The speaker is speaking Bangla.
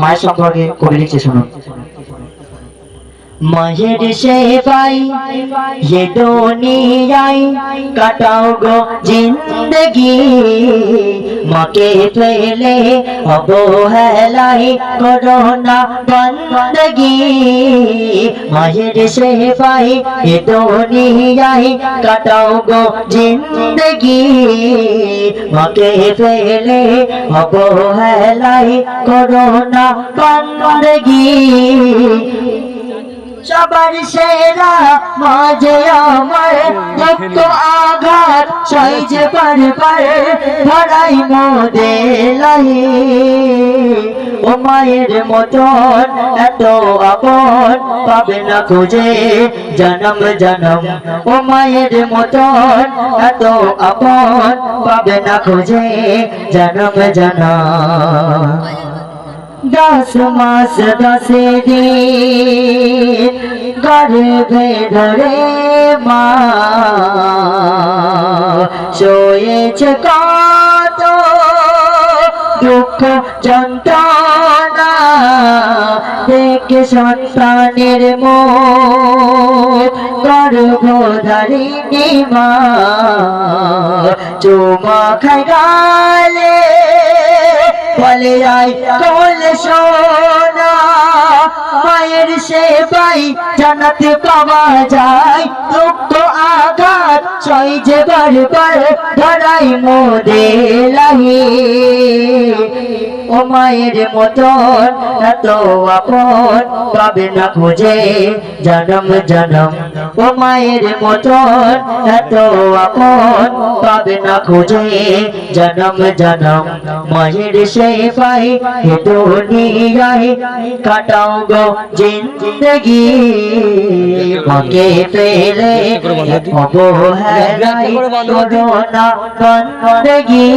মায়ের সম্পর্কে কবি লিখছে শুনুন। মায়ের সেবাই ये দুনিয়ায় কাটাও গো জিন্দগি। মাকে ফেলে অবহেলাই করোনা বন্দগি। মায়ের সেবাই ये দুনিয়ায় কাটাও গো জিন্দগি। মাকে ফেলে অবহেলাই করোনা বন্দগি সবার সেরা মাঝে আমার দুঃখ আঘাত সহ্য পার পার ধরাই মোদে ও মায়ের মতন এত আপন, পাবে না খুঁজে জনম জনম। ও মায়ের মতন এত আপন পাবে না খুঁজে জনম জনম। দশ মাস, দশ দিন গর্ভে ধরে মা শোয়েছে কত দুঃখ যন্ত্রণা। দেখে সন্তানের মুখ গর্ভধারিণী মা চুমা খাই গালে বলে আই কল সোনা, মায়ের সেবাই জানাতে পাওয়া যায়। দুঃখ আঘাত, ছয় যে বারবার ধরাই মোদে লাহি ও মায়ের মতন এত আপন পাবে না খুঁজে জনম জনম। ও মায়ের মতন এত আপন পাবে না খুঁজে জনম জনম। মায়ের সেবাই হে দুনিয়ায় কাটাও গো জিন্দগি। মাকে পেলে অবহেলাই করোনা বন্দগি।